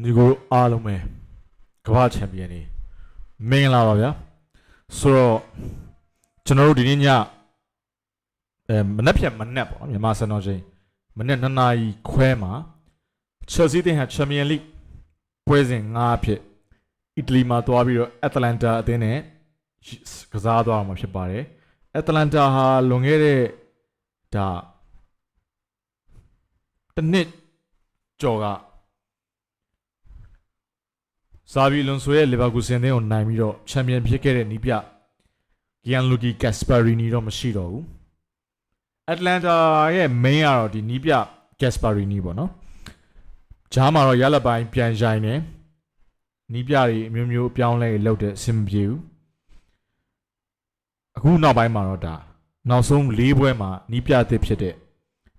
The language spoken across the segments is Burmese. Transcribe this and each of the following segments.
ညီကိုအားလုံးပဲကမ္ဘာချန်ပီယံနေမင်္ဂလာပါဗျာဆိုတော့ကျွန်တော်တို့ဒီနေ့ညအဲမနက်ဖြန်မနက်ပေါ့နော်မြန်မာစံတော်ချိန်မနက်2နာရီခွဲမှာ Chelsea တင်ဟာ Champions League ပွဲစဉ်9အဖြစ်အီတလီမှာသွားပြီးတော့ Atlanta အသင်းနဲ့ကစားသွားမှာဖြစ်ပါတယ် Atlanta ဟာလွန်ခဲ့တဲ့ဒါတစ်နှစ်ကျော်က ဇာဗီလွန်ဆိုရဲ့လီဗာပူးဆန်တဲ့ကိုနိုင်ပြီးတော့ချန်ပီယံဖြစ်ခဲ့တဲ့နီးပြဂီယန်လူကီကက်စပါရီနီတော့မရှိတော့ဘူးအတလန်တာရဲ့ main ကတော့ဒီနီးပြကက်စပါရီနီပေါ့နော်ဂျားမှာတော့ရလက်ပိုင်းပြန်ဆိုင်နေနီးပြတွေအမျိုးမျိုးအပြောင်းလဲလောက်တဲ့အဆင်မပြေဘူးအခုနောက်ပိုင်းမှာတော့ဒါနောက်ဆုံး၄ပွဲမှာနီးပြအသစ်ဖြစ်တဲ့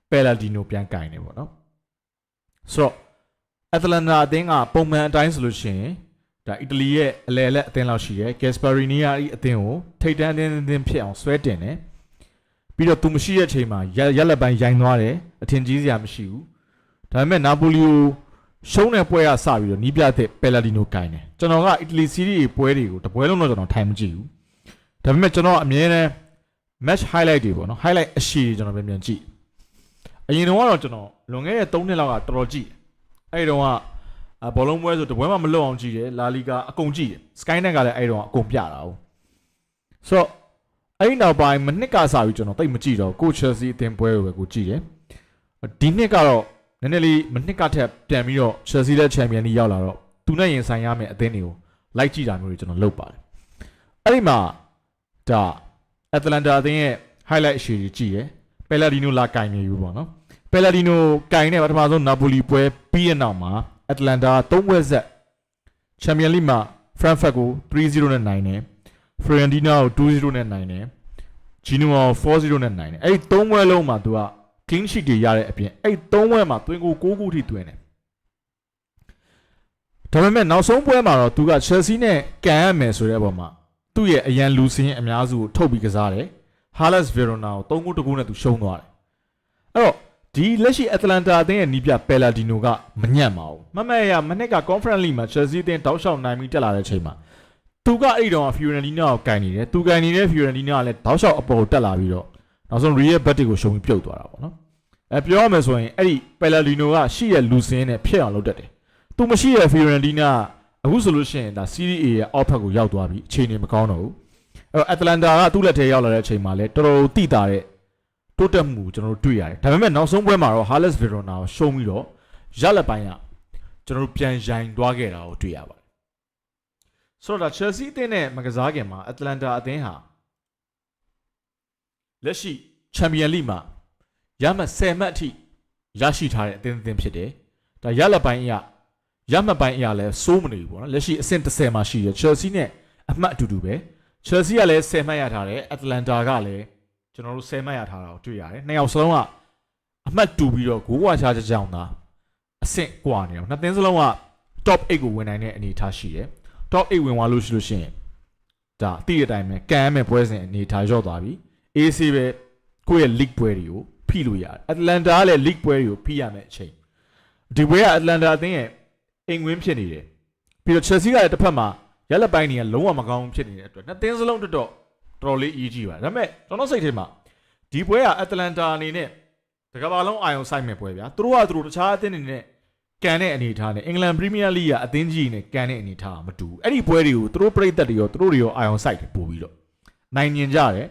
ပယ်လာဒီနိုပြန်ကင်နေပေါ့နော်ဆိုတော့ အတလန်တာအသင်းကပုံမှန်အတိုင်းဆိုလို့ရှိရင်ဒါအီတလီရဲ့အလဲလက်အသင်းလောက်ရှိတယ်ကက်စပါရီနီယာအသင်းကိုထိတ်တန်းအသင်းအသင်းဖြစ်အောင်ဆွဲတင်တယ်ပြီးတော့သူမရှိတဲ့အချိန်မှာရရက်လက်ပိုင်းရိုင်းသွားတယ်အထင်ကြီးစရာမရှိဘူးဒါပေမဲ့နာပိုလီကိုရှုံးတဲ့ပွဲကစပြီးတော့နီးပြတဲ့ပယ်လာဒီနိုကင်တယ်ကျွန်တော်ကအီတလီစီးရီးပွဲတွေကိုတပွဲလုံးတော့ကျွန်တော်ထိုင်မကြည့်ဘူးဒါပေမဲ့ကျွန်တော်အမြဲတမ်း match highlight တွေပေါ့နော် highlight အရှိတွေကျွန်တော်ပြန်ပြန်ကြည့်အရင်တော့ကတော့ကျွန်တော်လွန်ခဲ့တဲ့3နှစ်လောက်ကတော်တော်ကြည့် အဲ့တုန်းကအဘောလုံးပွဲဆိုတပွဲမှမလွတ်အောင်ကြည့်တယ်လာလီဂါအကုန်ကြည့်တယ်စကိုင်းနက်ကလည်းအဲ့တုန်းကအကုန်ပြတာ哦ဆိုတော့အဲ့ဒီနောက်ပိုင်းမနှစ်ကစပြီးကျွန်တော်တိတ်မကြည့်တော့ကိုချယ်ဆီအသင်းပွဲကိုပဲကိုကြည့်တယ်ဒီနှစ်ကတော့နည်းနည်းလေးမနှစ်ကထက်ပြန်ပြီးတော့ချယ်ဆီလက်ချန်ပီယံလိရောက်လာတော့သူနဲ့ရင်ဆိုင်ရမယ့်အသင်းတွေကိုလိုက်ကြည့်တာမျိုးတွေကျွန်တော်လုပ်ပါတယ်အဲ့ဒီမှာဒါအတလန်တာအသင်းရဲ့ highlight အရှိကြီးကြည့်ရယ်ပယ်လာဒီနိုလာကင်နေပြီပေါ့နော် ပယ်လာဒီနိုကင်တဲ့ပထမဆုံးနာပိုလီပွဲပြီးတဲ့နောက်မှာအတလန်တာ၃ပွဲဆက်ချန်ပီယံလိမှာဖရန့်ဖတ်ကို3-0နဲ့နိုင်တယ်ဖရီယန်ဒီနာကို2-0နဲ့နိုင်တယ်ဂျီနိုကို4-0နဲ့နိုင်တယ်အဲ့ဒီ၃ပွဲလုံးမှာသူက clean sheet တွေရတဲ့အပြင်အဲ့ဒီ၃ပွဲမှာသွင်းကို6ခုထိသွင်းတယ်ဒါပေမဲ့နောက်ဆုံးပွဲမှာတော့သူက Chelsea နဲ့ကန်ရမယ်ဆိုတဲ့အပေါ်မှာသူ့ရဲ့အရန်လူစင်းအများစုကိုထုတ်ပြီးကစားတယ် Halas Verona ကို3ဂိုး2ဂိုးနဲ့သူရှုံးသွားတယ်အဲ့တော့ ဒီလက်ရှိအတလန်တာအသင်းရဲ့နီးပြပယ်လာဒီနိုကမညံ့ပါဘူးမမတ်ရမနစ်က conference league မှာ Chelsea အသင်းတောက်လျှောက်နိုင်ပြီးတက်လာတဲ့အချိန်မှာသူကအဲ့ဒီတော့ Fiorentina ကိုကင်နေတယ်သူကင်နေတဲ့ Fiorentina ကလည်းတောက်လျှောက်အပေါ်ကိုတက်လာပြီးတော့နောက်ဆုံး Real Betis ကိုရှုံးပြီးပြုတ်သွားတာပေါ့နော်အဲပြောရမယ်ဆိုရင်အဲ့ဒီပယ်လာဒီနိုကရှိရဲ့လူစင်းနဲ့ဖြစ်အောင်လုပ်တတ်တယ်သူမရှိရဲ့ Fiorentina ကအခုဆိုလို့ရှိရင်ဒါ Serie A ရဲ့အောက်ဖက်ကိုရောက်သွားပြီအခြေအနေမကောင်းတော့ဘူးအဲ့တော့ Atlanta ကသူ့လက်ထဲရောက်လာတဲ့အချိန်မှာလည်းတော်တော်တိတာတဲ့ တိုးတက်မှုကိုကျွန်တော်တို့တွေ့ရတယ်ဒါပေမဲ့နောက်ဆုံးပွဲမှာတော့ Harles Verona ကိုရှုံးပြီးတော့ရလက်ပိုင်းကကျွန်တော်တို့ပြန်ရိုင်သွားခဲ့တာကိုတွေ့ရပါတယ်ဆိုတော့ဒါ Chelsea အသင်းနဲ့မကစားခင်မှာ Atlanta အသင်းဟာလက်ရှိ Champion League မှာရမှတ်10မှတ်အထိရရှိထားတဲ့အသင်းအသင်းဖြစ်တယ်ဒါရလက်ပိုင်းအရရမှတ်ပိုင်းအရလဲစိုးမနေဘူးပေါ့နော်လက်ရှိအဆင့်30မှာရှိတယ် Chelsea နဲ့အမှတ်အတူတူပဲ Chelsea ကလည်း10မှတ်ရထားတယ် Atlanta ကလည်း ကျွန်တော်တို့10မှတ်ရထားတာကိုတွေ့ရတယ်နှစ်ယောက်စလုံးကအမှတ်တူပြီးတော့ဂိုးဝါချကြကြောင်သာအဆင့်ကွာနေအောင်နှစ်သင်းစလုံးက top 8ကိုဝင်နိုင်တဲ့အနေအထားရှိတယ် top 8ဝင်သွားလို့ရှိလို့ရှိရင်ဒါတိတဲ့အတိုင်းပဲကန်ရမယ်ပွဲစဉ်အနေအထားရောက်သွားပြီ AC ပဲကိုယ့်ရဲ့ league ပွဲတွေကိုဖိလို့ရတယ် Atlanta ကလည်း league ပွဲတွေကိုဖိရမယ်အချိန်ဒီပွဲက Atlanta အသင်းရဲ့အိမ်ဝင်းဖြစ်နေတယ်ပြီးတော့ Chelsea ကလည်းတစ်ဖက်မှာရက်လက်ပိုင်းတွေကလုံးဝမကောင်းဖြစ်နေတဲ့အတွက်နှစ်သင်းစလုံးတော်တော် တော်တော်လေးအရေးကြီးပါဒါပေမဲ့ကျွန်တော်စိတ်ထဲမှာဒီပွဲကအတလန်တာအနေနဲ့တကမ္ဘာလုံးအာရုံစိုက်မဲ့ပွဲဗျာသူတို့ကသူတို့တခြားအသင်းတွေနဲ့ကန်တဲ့အနေအထားနဲ့အင်္ဂလန်ပရီးမီးယားလိကအသင်းကြီးနဲ့ကန်တဲ့အနေအထားမတူဘူးအဲ့ဒီပွဲတွေကိုသူတို့ပြိသက်တွေရောသူတို့တွေရောအာရုံစိုက်တယ်ပို့ပြီးတော့နိုင်ညင်ကြတယ်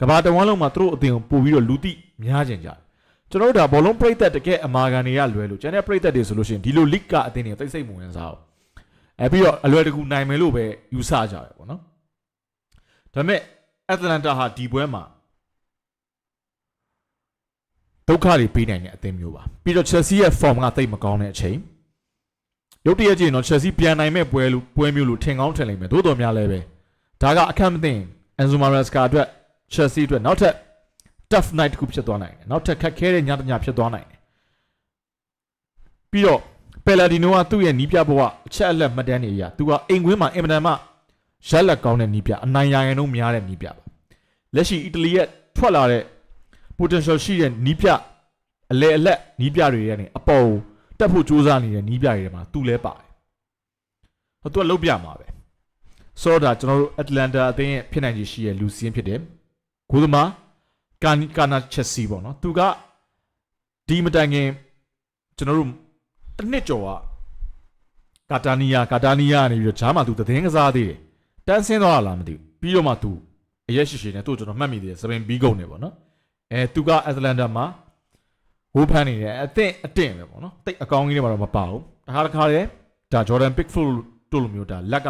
ကမ္ဘာတဝန်းလုံးမှာသူတို့အသင်းကိုပို့ပြီးတော့လူသိများကျင်ကြတယ်ကျွန်တော်တို့ဒါဘောလုံးပြိသက်တကယ်အမာခံတွေကလွယ်လို့ကျန်တဲ့ပြိသက်တွေဆိုလို့ရှိရင်ဒီလို league ကအသင်းတွေသိစိတ်မဝင်စားဘူးအဲပြီးတော့အလွယ်တကူနိုင်မယ်လို့ပဲယူဆကြတယ်ပေါ့နော်ဒါပေမဲ့ အတလန်တာဟာဒီပွဲမှာဒုက္ခတွေပေးနိုင်တဲ့အသင်းမျိုးပါပြီးတော့ Chelsea ရဲ့ form ကတိတ်မကောင်းတဲ့အချိန်ရုတ်တရက်ကြည့်ရင်တော့ Chelsea ပြန်နိုင်မဲ့ပွဲလို့ပွဲမျိုးလို့ထင်ကောင်းထင်လိမ့်မယ်သို့တော်များလည်းပဲဒါကအခက်မသိရင် Enzo Maresca အတွက် Chelsea အတွက်နောက်ထပ် tough night တစ်ခုဖြစ်သွားနိုင်တယ်နောက်ထပ်ခက်ခဲတဲ့ညတစ်ညဖြစ်သွားနိုင်တယ်ပြီးတော့ Pelladino ကသူ့ရဲ့နီးပြဘဝအချက်အလက်မှတ်တမ်းတွေအရသူကအိမ်ကွင်းမှာအင်မတန်မှ ရက်လက်ကောင်းတဲ့နီးပြအနိုင်ရရင်တော့များတဲ့နီးပြပါလက်ရှိအီတလီရဲ့ထွက်လာတဲ့ potential ရှိတဲ့နီးပြအလဲအလက်နီးပြတွေရဲ့နေအပေါ်တက်ဖို့စူးစမ်းနေတဲ့နီးပြတွေထဲမှာသူလည်းပါတယ်ဟိုသူကလုတ်ပြမှာပဲဆိုတော့ဒါကျွန်တော်တို့ Atlanta အသင်းရဲ့ဖြစ်နိုင်ခြေရှိရဲ့လူစင်းဖြစ်တယ်ဂိုးသမားကာနီကာနာချက်စီပေါ့နော်သူကဒီမတိုင်ခင်ကျွန်တော်တို့တစ်နှစ်ကျော်ကကာတာနီယာကာတာနီယာကနေပြီးတော့ဂျားမှာသူသတင်းကစားသေးတယ် တန်းဆင်းသွားတာလားမသိဘူးပြီးတော့မှသူအရက်ရှိရှိနဲ့သူ့ကိုကျွန်တော်မှတ်မိသေးတယ်စပင်ဘီဂုံနေပေါ့နော်အဲသူကအက်တလန်တာမှာဝိုးဖမ်းနေတယ်အသင့်အတင့်ပဲပေါ့နော်တိတ်အကောင်းကြီးတွေမှာတော့မပါဘူးတခါတခါလေဒါဂျော်ဒန်ပစ်ဖူးတို့လိုမျိုးဒါလက်က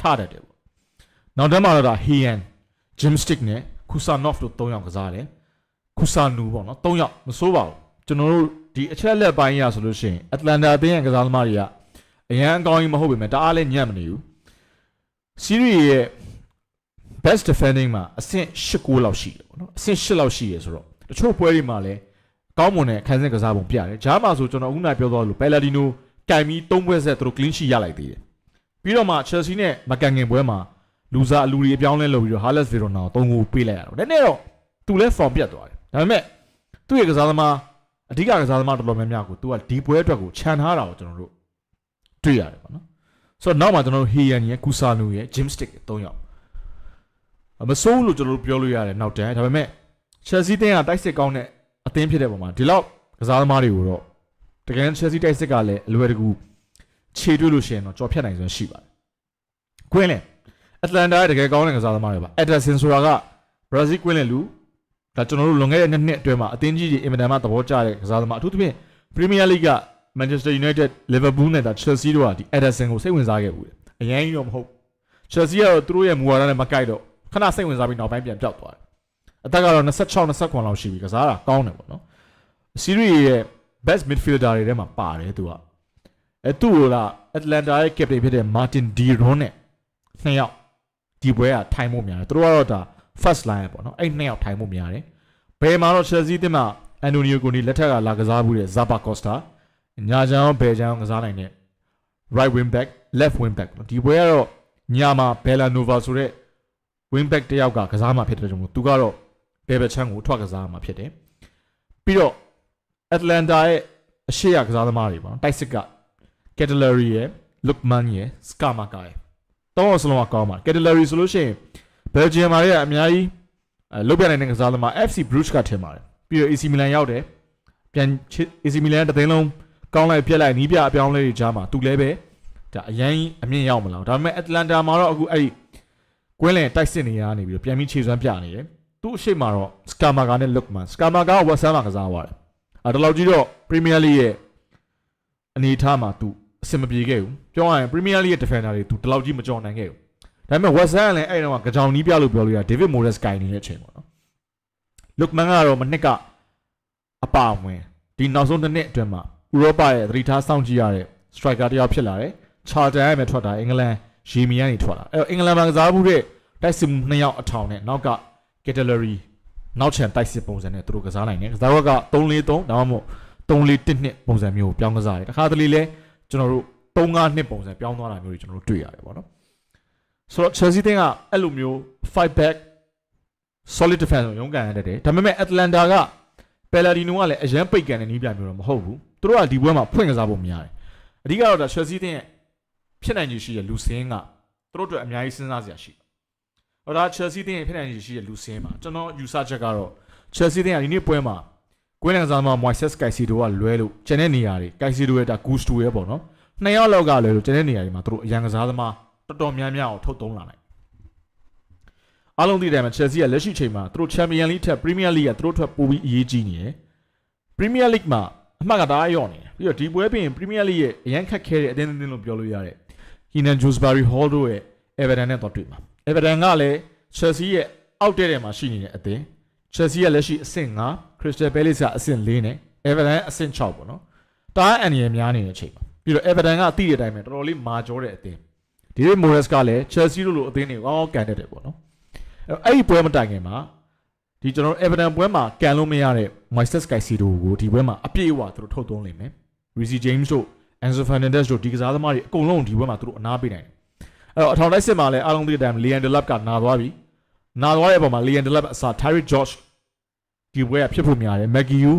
ထတတ်တယ်ပေါ့နောက်တန်းမှာတော့ဒါဟီယန်ဂျင်စတစ်နဲ့ခူဆာနော့ဖ်တို့၃ယောက်ကစားတယ်ခူဆာနူပေါ့နော်၃ယောက်မစိုးပါဘူးကျွန်တော်တို့ဒီအချက်လက်ပိုင်းရဆိုလို့ရှိရင်အတလန်တာအသင်းရဲ့ကစားသမားတွေကအရန်အကောင်းကြီးမဟုတ်ပေမဲ့တအားလည်းညံ့မနေဘူး စီးရီရဲ့ best defending မှာအဆင့်၈၉လောက်ရှိတယ်ပေါ့နော်အဆင့်၈လောက်ရှိရဆိုတော့တချို့ပွဲတွေမှာလည်းကောင်းမွန်တဲ့ခန်းစဉ်ကစားပုံပြတယ်ဂျားမှာဆိုကျွန်တော်အခုနပြောသွားလို့ဘယ်လာဒီနိုကင်ပြီး၃ပွဲဆက်သူတို့ clean sheet ရလိုက်သေးတယ်ပြီးတော့မှ Chelsea နဲ့မကန်ငင်ပွဲမှာလူစားအလူတွေအပြောင်းလဲလုပ်ပြီးတော့ Harles Verona ကို၃ဂိုးပေးလိုက်ရတော့နည်းနည်းတော့သူလည်း form ပြတ်သွားတယ်ဒါပေမဲ့သူ့ရဲ့ကစားသမားအဓိကကစားသမားတော်တော်များများကိုသူကဒီပွဲအတွက်ကိုခြံထားတာကိုကျွန်တော်တို့တွေ့ရတယ်ပေါ့နော် ဆိုတော့နောက်မှာကျွန်တော်တို့ Heian ရဲ့ Kusanu ရဲ့ Jim Stick ၃ယောက်မဆိုးလို့ကျွန်တော်တို့ပြောလို့ရတယ်နောက်တန်းဒါပေမဲ့ Chelsea တင်းကတိုက်စစ်ကောင်းတဲ့အသင်းဖြစ်တဲ့ပုံမှာဒီလောက်ကစားသမားတွေကိုတော့တကယ် Chelsea တိုက်စစ်ကလည်းအလွယ်တကူခြေတွက်လို့ရှိရင်တော့ကြော်ဖြတ်နိုင်စွမ်းရှိပါတယ်။ Queen အတ္တလန်တာရဲ့တကယ်ကောင်းတဲ့ကစားသမားတွေပါ။ Ederson ဆိုတာက Brazil Queen လူဒါကျွန်တော်တို့လွန်ခဲ့တဲ့နှစ်နှစ်အတွင်းမှာအသင်းကြီးတွေအင်မတန်မှသဘောကျတဲ့ကစားသမားအထူးသဖြင့် Premier League က Manchester United Liverpool နဲ့ဒါ Chelsea တို့ကဒီ Ederson ကိုစိတ်ဝင်စားခဲ့ဘူး။အရင်ကြီးတော့မဟုတ် Chelsea ကတော့သူတို့ရဲ့မူဝါဒနဲ့မကိုက်တော့ခဏစိတ်ဝင်စားပြီးနောက်ပိုင်းပြန်ပြောက်သွားတယ်အသက်ကတော့26 29လောက်ရှိပြီကစားတာကောင်းတယ်ပေါ့နော်စီးရီရဲ့ best midfielder တွေထဲမှာပါတယ်သူကအဲသူ့ကိုလား Atlanta ရဲ့ captain ဖြစ်တဲ့ Martin D Ron နဲ့နှစ်ယောက်ဒီပွဲကထိုင်ဖို့များတယ်သူတို့ကတော့ဒါ first line ပေါ့နော်အဲ့နှစ်ယောက်ထိုင်ဖို့များတယ်ဘယ်မှာတော့ Chelsea တင်မှာ Antonio Conte လက်ထက်ကလာကစားမှုတဲ့ Zappa Costa ညာချမ်းဘယ်ချမ်းကစားနိုင်တဲ့ right wing back left wing back ပေါ့နော်ဒီပွဲကတော့ညာမှာ Bella Nova ဆိုတဲ့ wing back တယောက်ကကစားမှာဖြစ်တဲ့ကြောင့်မို့သူကတော့ဘယ်ဘက်ချမ်းကိုထွက်ကစားမှာဖြစ်တယ်ပြီးတော့ Atlanta ရဲ့အရှိရကစားသမားတွေပေါ့နော်တိုက်စစ်က Catellery ရဲ့ Lookman ရဲ့ Skamaka ရဲ့တောင်းအောင်စလုံးကကောင်းပါ Catellery ဆိုလို့ရှိရင် Belgium မှာလည်းအများကြီးအဲလုတ်ပြနိုင်တဲ့ကစားသမား FC Bruges ကထင်ပါတယ်ပြီးတော့ AC Milan ရောက်တယ်ပြန် AC Milan တစ်သိန်းလုံး ကောင်းလိုက်ပြက်လိုက်နီးပြအပြောင်းလဲတွေကြားမှာသူလည်းပဲဒါအရင်အမြင့်ရောက်မလားဒါပေမဲ့ Atlanta မှာတော့အခုအဲ့ဒီကွင်းလင်တိုက်စစ်နေရနေပြီးတော့ပြန်ပြီးခြေစွမ်းပြနေတယ်သူ့အရှိမတော့ Skamaka နဲ့ Lookman Skamaka က West Ham မှာကစားသွားတယ်အဲဒါလောက်ကြီးတော့ Premier League ရဲ့အနေအထားမှာသူအဆင်မပြေခဲ့ဘူးပြောရရင် Premier League ရဲ့ defender တွေသူဒီလောက်ကြီးမကြော်နိုင်ခဲ့ဘူးဒါပေမဲ့ West Ham ကလည်းအဲ့တော့ကကြောင်နီးပြလို့ပြောလို့ရ David Moyes ကင်နေတဲ့အချိန်ပေါ့နော် Lookman ကတော့မနှစ်ကအပါအဝင်ဒီနောက်ဆုံးတစ်နှစ်အတွင်းမှာ ဥရောပရဲ့သတိထားစောင့်ကြည့်ရတဲ့ striker တယောက်ဖြစ်လာတယ်။ Charlton ရဲ့မဲ့ထွက်တာအင်္ဂလန်ရီမီယန်နေထွက်လာ။အဲ့တော့အင်္ဂလန်မှာကစားမှုတဲ့တိုက်စစ်မှုနှစ်ယောက်အထောင်နဲ့နောက်က Catellery နောက်ချန်တိုက်စစ်ပုံစံနဲ့သူတို့ကစားနိုင်တယ်။ကစားဘက်က3-4-3ဒါမှမဟုတ်3-4-1ပုံစံမျိုးကိုပြောင်းကစားတယ်။တခါတလေလဲကျွန်တော်တို့3-5-2ပုံစံပြောင်းသွားတာမျိုးတွေကျွန်တော်တို့တွေ့ရတယ်ပေါ့နော်။ဆိုတော့ Chelsea တင်းကအဲ့လိုမျိုး fight back solid defense ကိုရုန်းကန်ရတတ်တယ်။ဒါပေမဲ့ Atlanta က Pellegrino ကလည်းအရန်ပိတ်ကန်တဲ့နီးပြမျိုးတော့မဟုတ်ဘူး။ သူတို့ကဒီပွဲမှာဖွင့်ကစားဖို့များတယ်။အဓိကတော့ဒါ Chelsea တင်းရဲ့ဖြစ်နိုင်ခြေရှိတဲ့လူစင်းကသူတို့အတွက်အများကြီးစဉ်းစားစရာရှိတယ်။ဟောဒါ Chelsea တင်းရဲ့ဖြစ်နိုင်ခြေရှိတဲ့လူစင်းမှာကျွန်တော်ယူဆချက်ကတော့ Chelsea တင်းကဒီနေ့ပွဲမှာကွင်းလန်ကစားသမား Moises Caicedo ကလွဲလို့ကျန်တဲ့နေရာတွေ Caicedo ရဲ့ဒါ Gusto ရဲ့ပေါ့နော်။နှစ်ယောက်လောက်ကလွဲလို့ကျန်တဲ့နေရာတွေမှာသူတို့အရန်ကစားသမားတော်တော်များများကိုထုတ်သုံးလာနိုင်။အားလုံးသိတဲ့အတိုင်းမှာ Chelsea ကလက်ရှိချိန်မှာသူတို့ Champions League ထက် Premier League ကသူတို့ထက်ပိုပြီးအရေးကြီးနေတယ်။ Premier League မှာ အမှတ်ကတအားရော့နေတယ်ပြီးတော့ဒီပွဲပြင် Premier League ရဲ့အရန်ခက်ခဲတဲ့အတင်းအတင်းလို့ပြောလို့ရတဲ့ Kenan Josbury Hall တို့ရဲ့ Everton နဲ့တော့တွေ့မှာ Everton ကလည်း Chelsea ရဲ့အောက်တဲ့ထဲမှာရှိနေတဲ့အသင်း Chelsea ကလက်ရှိအဆင့်9 Crystal Palace ကအဆင့်4နဲ့ Everton အဆင့်6ပေါ့နော်။တားအန်ရများနေတဲ့အချိန်မှာပြီးတော့ Everton ကသိတဲ့အတိုင်းပဲတော်တော်လေးမာကျောတဲ့အသင်းဒီနေ့ Morris ကလည်း Chelsea တို့လိုအသင်းတွေကိုကောင်းကောင်းကန်တတ်တယ်ပေါ့နော်။အဲ့အဲ့ဒီပွဲမတိုင်ခင်မှာဒီကျွန်တော်တို့ Everton ပွဲမှာကန်လို့မရတဲ့ Moises Caicedo ကိုဒီပွဲမှာအပြည့်အဝသူတို့ထုတ်သွင်းလိမ့်မယ်။ Reece James တို့ Enzo Fernandez တို့ဒီကစားသမားတွေအကုန်လုံးဒီပွဲမှာသူတို့အနားပေးနိုင်တယ်။အဲ့တော့အထောင်တိုက်စစ်မှာလည်းအားလုံးသိတဲ့အတိုင်း Leon Delap ကနာသွားပြီ။နာသွားတဲ့အပေါ်မှာ Leon Delap အစား Tyreek George ဒီပွဲကဖြစ်ဖို့များတယ်။ Maggie Yu,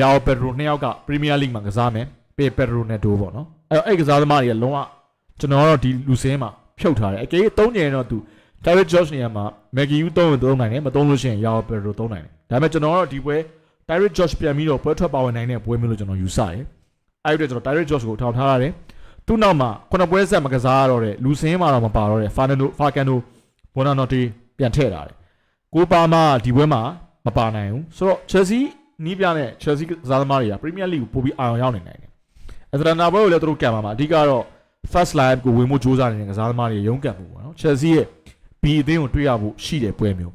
Yao Pedro နှစ်ယောက်က Premier League မှာကစားမယ်။ပေပက်ရိုနဲ့တိုးပေါ့နော်အဲ့တော့အဲ့ကစားသမားတွေကလုံးဝကျွန်တော်ကတော့ဒီလူစင်းမှာဖြုတ်ထားတယ်အကေသုံးညင်တော့သူ David Josh နေရာမှာ Maggie U သုံးရင်သုံးနိုင်တယ်မသုံးလို့ရှိရင် Yao Pedro သုံးနိုင်တယ်ဒါပေမဲ့ကျွန်တော်ကတော့ဒီပွဲ David Josh ပြန်ပြီးတော့ပွဲထွက်ပါဝင်နိုင်တဲ့ပွဲမျိုးလို့ကျွန်တော်ယူဆတယ်အဲ့ဒီတော့ကျွန်တော် David Josh ကိုထောင်ထားရတယ်သူ့နောက်မှာခုနှစ်ပွဲဆက်မကစားရတော့တဲ့လူစင်းမှာတော့မပါတော့တဲ့ Fernando Fernando Bonanotti ပြန်ထည့်လာတယ်ကိုပါမာဒီပွဲမှာမပါနိုင်ဘူးဆိုတော့ Chelsea နီးပြတဲ့ Chelsea ကစားသမားတွေက Premier League ကိုပို့ပြီးအာရုံရောက်နေနိုင်တယ်အသရနာပွဲကိုလည်းသူတို့ကံပါမှာအဓိကတော့ first live ကိုဝင်မှုစူးစမ်းနေတဲ့ကစားသမားတွေရုန်းကန်မှုပေါ့နော် Chelsea ရဲ့ B အသင်းကိုတွေ့ရဖို့ရှိတဲ့ပွဲမျိုး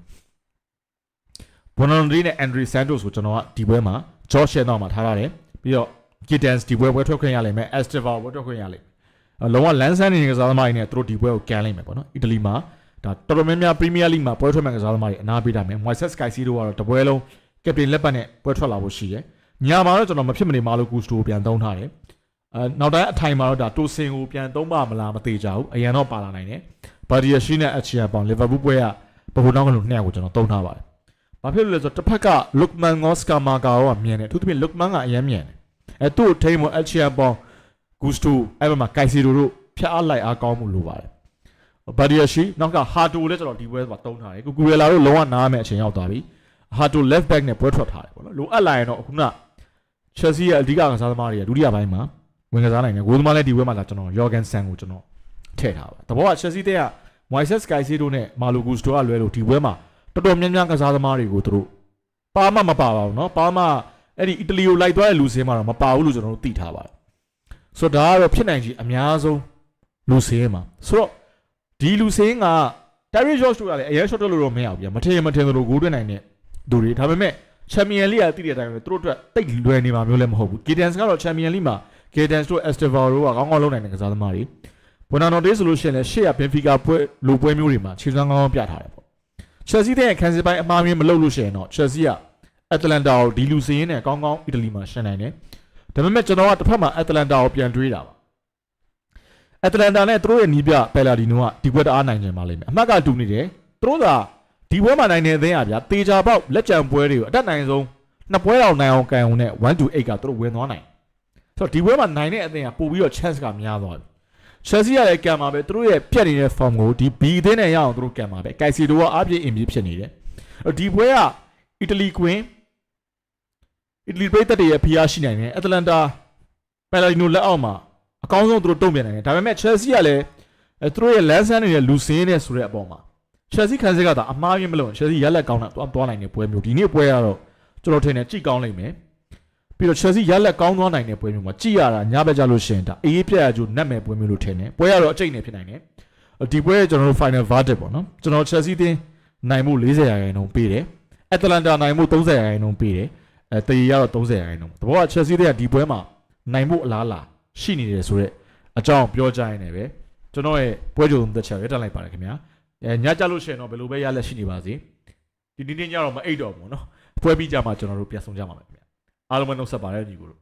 Bonanotti နဲ့ Andre Santos ကိုကျွန်တော်ကဒီပွဲမှာ George Shenton မှာထားရတယ်ပြီးတော့ Gittens ဒီပွဲပွဲထွက်ခွင့်ရလိမ့်မယ် Estevao ပွဲထွက်ခွင့်ရလိမ့်မယ်အဲလုံးဝလန်းဆန်းနေတဲ့ကစားသမားတွေနဲ့သူတို့ဒီပွဲကိုကန်လိမ့်မယ်ပေါ့နော်အီတလီမှာဒါတော်တော်များများ Premier League မှာပွဲထွက်မဲ့ကစားသမားတွေအနာပေးတာမယ် Moises Caicedo ကတော့တပွဲလုံးကက်ပတင်လက်ပတ်နဲ့ပွဲထွက်လာဖို့ရှိတယ်ညမှာတော့ကျွန်တော်မဖြစ်မနေမာလိုကူစတိုပြန်သုံးထားတယ်အဲနောက်တိုင်းအထိုင်မှာတော့ဒါတိုစင်ကိုပြန်သုံးပါမလားမသေးကြဘူးအရန်တော့ပါလာနိုင်တယ်ဘာဒီယာရှိနဲ့အချီယာပေါင်လီဗာပူးပွဲကပပူနောင်းကလို့နှစ်ယောက်ကိုကျွန်တော်သုံးထားပါတယ် ဘာဖြစ်လို့လဲဆိုတော့တစ်ဖက်က Lukman Ngoska Marka ကမြင်တယ်အထူးသဖြင့် Lukman ကအရန်မြင်တယ်အဲသူ့အထိန်မအချီယာပေါင်ဂူစတိုအဲ့ဘက်မှာ Caicedo တို့ဖျက်အားလိုက်အားကောင်းမှုလိုပါတယ်ဘာဒီယာရှိနောက်ကဟာတိုလည်းကျွန်တော်ဒီပွဲမှာသုံးထားတယ်ကူကူရလာတို့လုံးဝနားမဲ့အချိန်ရောက်သွားပြီဟာတို left back နဲ့ပွဲထွက်ထားတယ်ပေါ့နော်လိုအပ်လာရင်တော့အခုန Chelsea ရဲ့အဓိကကစားသမားတွေကဒုတိယပိုင်းမှာဝင်ကစားနိုင်တယ်ဂိုးသမားလည်းဒီပွဲမှာလာကျွန်တော် Jorgen San ကိုကျွန်တော်ထည့်ထားပါတဘောက Chelsea တဲ့က Moises Caicedo နဲ့ Malo Gusto ကလွဲလို့ဒီပွဲမှာ တော်တော်များများကစားသမားတွေကိုသူတို့ပါမမပါပါဘူးเนาะပါမအဲ့ဒီအီတလီကိုလိုက်သွားတဲ့လူစင်းမှာတော့မပါဘူးလို့ကျွန်တော်တို့သိထားပါတယ်ဆိုတော့ဒါကတော့ဖြစ်နိုင်ချေအများဆုံးလူစင်းမှာဆိုတော့ဒီလူစင်းက Terry George တို့ကလည်းအရင် shot တက်လို့တော့မရဘူးဗျာမထင်ရင်မထင်သလိုဂိုးသွင်းနိုင်တဲ့သူတွေဒါပေမဲ့ Champion League ကတည်တဲ့အတိုင်းပဲသူတို့အတွက်တိတ်လွယ်နေမှာမျိုးလည်းမဟုတ်ဘူး Giddens ကတော့ Champion League မှာ Giddens တို့ Estevao တို့ကကောင်းကောင်းလုပ်နိုင်တဲ့ကစားသမားတွေ Bonanotte ဆိုလို့ရှိရင်လည်းရှေ့က Benfica ပွဲလိုပွဲမျိုးတွေမှာခြေစွမ်းကောင်းကောင်းပြထားတယ်ပေါ့ Chelsea တဲ့ခံစစ်ပိုင်းအမှားမျိုးမလုပ်လို့ရှိရင်တော့ Chelsea က Atlanta ကိုဒီလူစင်းနဲ့ကောင်းကောင်းအီတလီမှာရှင်းနိုင်တယ်ဒါပေမဲ့ကျွန်တော်ကတစ်ဖက်မှာ Atlanta ကိုပြန်တွေးတာပါ Atlanta နဲ့သူတို့ရဲ့နီးပြ Pelladino ကဒီပွဲတအားနိုင်ကြပါလိမ့်မယ်အမှတ်ကတူနေတယ်သူတို့ကဒီပွဲမှာနိုင်နေတဲ့အသင်းอ่ะဗျာတေချာပေါက်လက်ကြံပွဲတွေကိုအတက်နိုင်ဆုံးနှစ်ပွဲတောင်နိုင်အောင်ကန်အောင်နဲ့1 to 8ကသူတို့ဝင်သွားနိုင်ဆိုတော့ဒီပွဲမှာနိုင်တဲ့အသင်းကပို့ပြီးတော့ chance ကများသွားပြီ Chelsea ကလည်းကန်မှာပဲသူတို့ရဲ့ပြက်နေတဲ့ form ကိုဒီ B အသင်းနဲ့ရအောင်သူတို့ကန်မှာပဲ Caicedo ကအပြည့်အင်ပြည့်ဖြစ်နေတယ်အဲ့တော့ဒီပွဲကအီတလီကွင်းအီတလီပြည်သက်တွေရဲ့ဖိအားရှိနိုင်တယ်အတလန်တာပယ်လာဒီနိုလက်အောက်မှာအကောင်းဆုံးသူတို့တုံ့ပြန်နိုင်တယ်ဒါပေမဲ့ Chelsea ကလည်းအဲသူတို့ရဲ့လမ်းဆန်းနေတဲ့လူစင်းတဲ့ဆိုတဲ့အပေါ်မှာ Chelsea ခံစစ်ကသာအမှားရင်းမလို့ Chelsea ရက်လက်ကောင်းတာသွားသွားနိုင်တဲ့ပွဲမျိုးဒီနေ့ပွဲကတော့ကျွန်တော်ထင်တယ်ကြည့်ကောင်းလိမ့်မယ် ပြီးတော့ Chelsea ရက်လက်ကောင်းသွားနိုင်တဲ့ပွဲမျိုးမှာကြည့်ရတာညဘက်ကြလို့ရှိရင်ဒါအေးပြက်ရကြိုနတ်မယ်ပွဲမျိုးလို့ထင်တယ်ပွဲကတော့အကျိတ်နဲ့ဖြစ်နိုင်တယ်ဒီပွဲကျွန်တော်တို့ final verdict ပေါ့နော်ကျွန်တော် Chelsea တင်းနိုင်မှု40ရာခိုင်နှုန်းပေးတယ် Atlanta နိုင်မှု30ရာခိုင်နှုန်းပေးတယ်အဲတရီကတော့30ရာခိုင်နှုန်းတဘောက Chelsea တဲ့ကဒီပွဲမှာနိုင်မှုအလားလာရှိနေတယ်ဆိုတော့အကြောင်းပြောကြရင်လည်းပဲကျွန်တော်ရဲ့ပွဲကြုံသက်ချက်ရတက်လိုက်ပါတယ်ခင်ဗျာအဲညကြလို့ရှိရင်တော့ဘယ်လိုပဲရလက်ရှိနေပါစေဒီနေ့နေ့ညတော့မအိတ်တော့ဘူးเนาะပွဲပြီးကြမှာကျွန်တော်တို့ပြန်ဆောင်ကြမှာပဲခင်ဗျာ အားလုံးပဲနှုတ်ဆက်ပါတယ်ညီကိုတို့